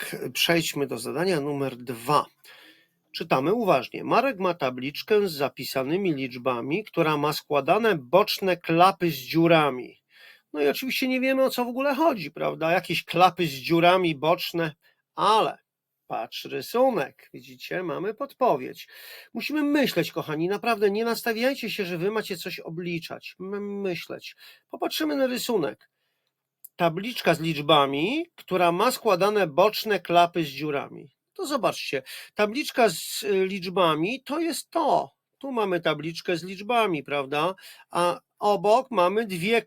tak, przejdźmy do zadania numer dwa. Czytamy uważnie. Marek ma tabliczkę z zapisanymi liczbami, która ma składane boczne klapy z dziurami. No i oczywiście nie wiemy o co w ogóle chodzi, prawda? Jakieś klapy z dziurami boczne, ale patrz rysunek, widzicie, mamy podpowiedź. Musimy myśleć, kochani, naprawdę nie nastawiajcie się, że wy macie coś obliczać. My myśleć. Popatrzymy na rysunek. Tabliczka z liczbami, która ma składane boczne klapy z dziurami. To zobaczcie, tabliczka z y, liczbami to jest to. Tu mamy tabliczkę z liczbami, prawda? A obok mamy dwie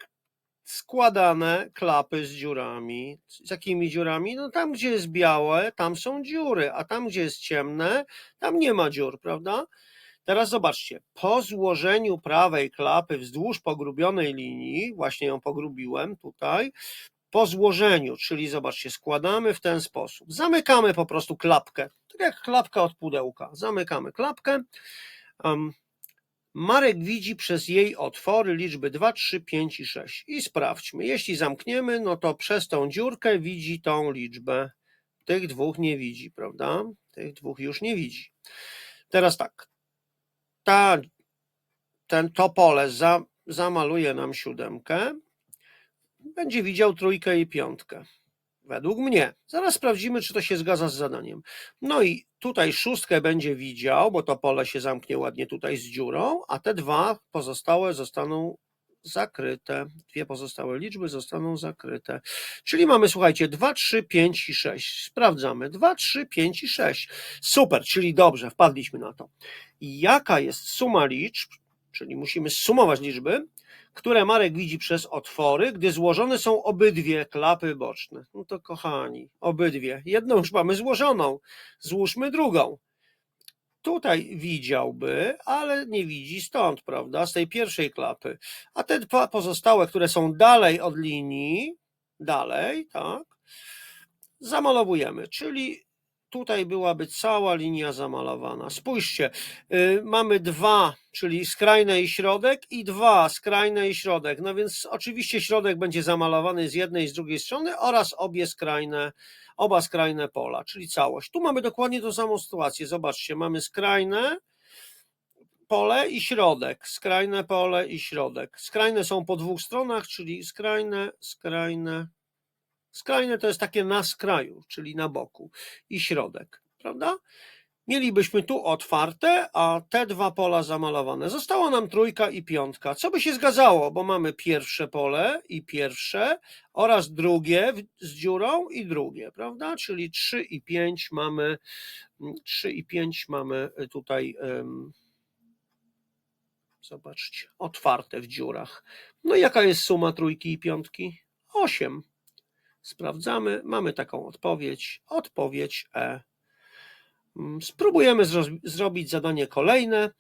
składane klapy z dziurami. Z jakimi dziurami? No tam, gdzie jest białe, tam są dziury, a tam, gdzie jest ciemne, tam nie ma dziur, prawda? Teraz zobaczcie, po złożeniu prawej klapy wzdłuż pogrubionej linii, właśnie ją pogrubiłem tutaj, po złożeniu, czyli zobaczcie, składamy w ten sposób. Zamykamy po prostu klapkę, tak jak klapka od pudełka. Zamykamy klapkę. Em, Marek widzi przez jej otwory liczby 2, 3, 5 i 6. I sprawdźmy. Jeśli zamkniemy, no to przez tą dziurkę widzi tą liczbę. Tych dwóch nie widzi, prawda? Tych dwóch już nie widzi. Teraz tak. Ta, ten, to pole za, zamaluje nam siódemkę. Będzie widział trójkę i piątkę. Według mnie. Zaraz sprawdzimy, czy to się zgadza z zadaniem. No i tutaj szóstkę będzie widział, bo to pole się zamknie ładnie tutaj z dziurą, a te dwa pozostałe zostaną zakryte. Dwie pozostałe liczby zostaną zakryte. Czyli mamy, słuchajcie, 2, 3, 5 i 6. Sprawdzamy. 2, 3, 5 i 6. Super, czyli dobrze, wpadliśmy na to. Jaka jest suma liczb, czyli musimy sumować liczby, które Marek widzi przez otwory, gdy złożone są obydwie klapy boczne. No to kochani, obydwie. Jedną już mamy złożoną, złóżmy drugą. Tutaj widziałby, ale nie widzi stąd, prawda, z tej pierwszej klapy. A te dwa pozostałe, które są dalej od linii, dalej, tak, zamalowujemy, czyli tutaj byłaby cała linia zamalowana. Spójrzcie, y, mamy dwa, czyli skrajne i środek, i dwa, skrajne i środek. No więc oczywiście środek będzie zamalowany z jednej i z drugiej strony oraz obie skrajne, oba skrajne pola, czyli całość. Tu mamy dokładnie tą samą sytuację. Zobaczcie, mamy skrajne pole i środek, skrajne pole i środek. Skrajne są po dwóch stronach, czyli skrajne, skrajne, Skrajne to jest takie na skraju, czyli na boku i środek, prawda? Mielibyśmy tu otwarte, a te dwa pola zamalowane. Została nam trójka i piątka. Co by się zgadzało, bo mamy pierwsze pole i pierwsze oraz drugie z dziurą i drugie, prawda? Czyli 3 i 5 mamy 3 i 5 mamy tutaj em, zobaczcie, otwarte w dziurach. No i jaka jest suma trójki i piątki? 8. Sprawdzamy, mamy taką odpowiedź. Odpowiedź E. Mm, Spróbujemy zro- zrobić zadanie kolejne.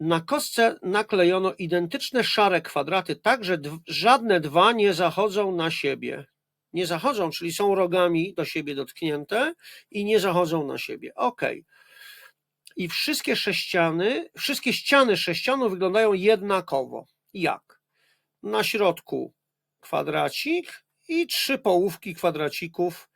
Na kostce naklejono identyczne szare kwadraty, tak że żadne dwa nie zachodzą na siebie. Nie zachodzą, czyli są rogami do siebie dotknięte i nie zachodzą na siebie. Ok. I wszystkie sześciany, wszystkie ściany sześcianu wyglądają jednakowo. Jak? Na środku kwadracik i trzy połówki kwadracików,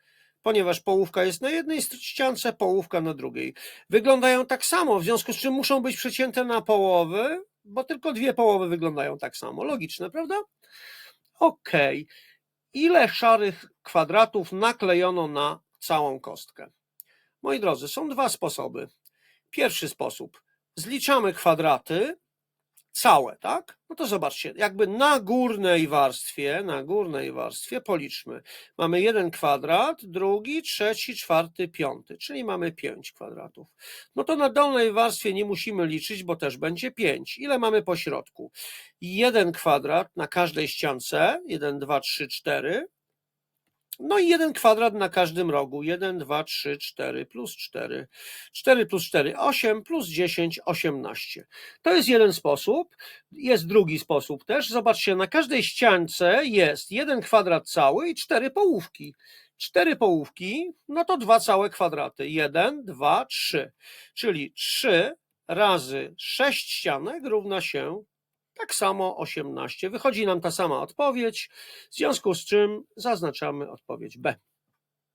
ponieważ połówka jest na jednej ściance, połówka na drugiej. Wyglądają tak samo, w związku z czym muszą być przecięte na połowy, bo tylko dwie połowy wyglądają tak samo. Logiczne, prawda? Okej. Ile szarych kwadratów naklejono na całą kostkę? Moi drodzy, są dwa sposoby. Pierwszy sposób. Zliczamy kwadraty całe, tak? No to zobaczcie, jakby na górnej warstwie, na górnej warstwie policzmy. Mamy jeden kwadrat, drugi, trzeci, czwarty, piąty, czyli mamy pięć kwadratów. No to na dolnej warstwie nie musimy liczyć, bo też będzie pięć. Ile mamy po środku? Jeden kwadrat na każdej ściance, jeden, dwa, trzy, cztery. No i jeden kwadrat na każdym rogu. 1, 2, 3, 4 plus 4. 4 plus 4, 8 plus 10, 18. To jest jeden sposób. Jest drugi sposób też. Zobaczcie, na każdej ściance jest jeden kwadrat cały i cztery połówki. Cztery połówki, no to dwa całe kwadraty. 1, 2, 3. Czyli 3 razy 6 ścianek równa się tak samo 18. Wychodzi nam ta sama odpowiedź, w związku z czym zaznaczamy odpowiedź B.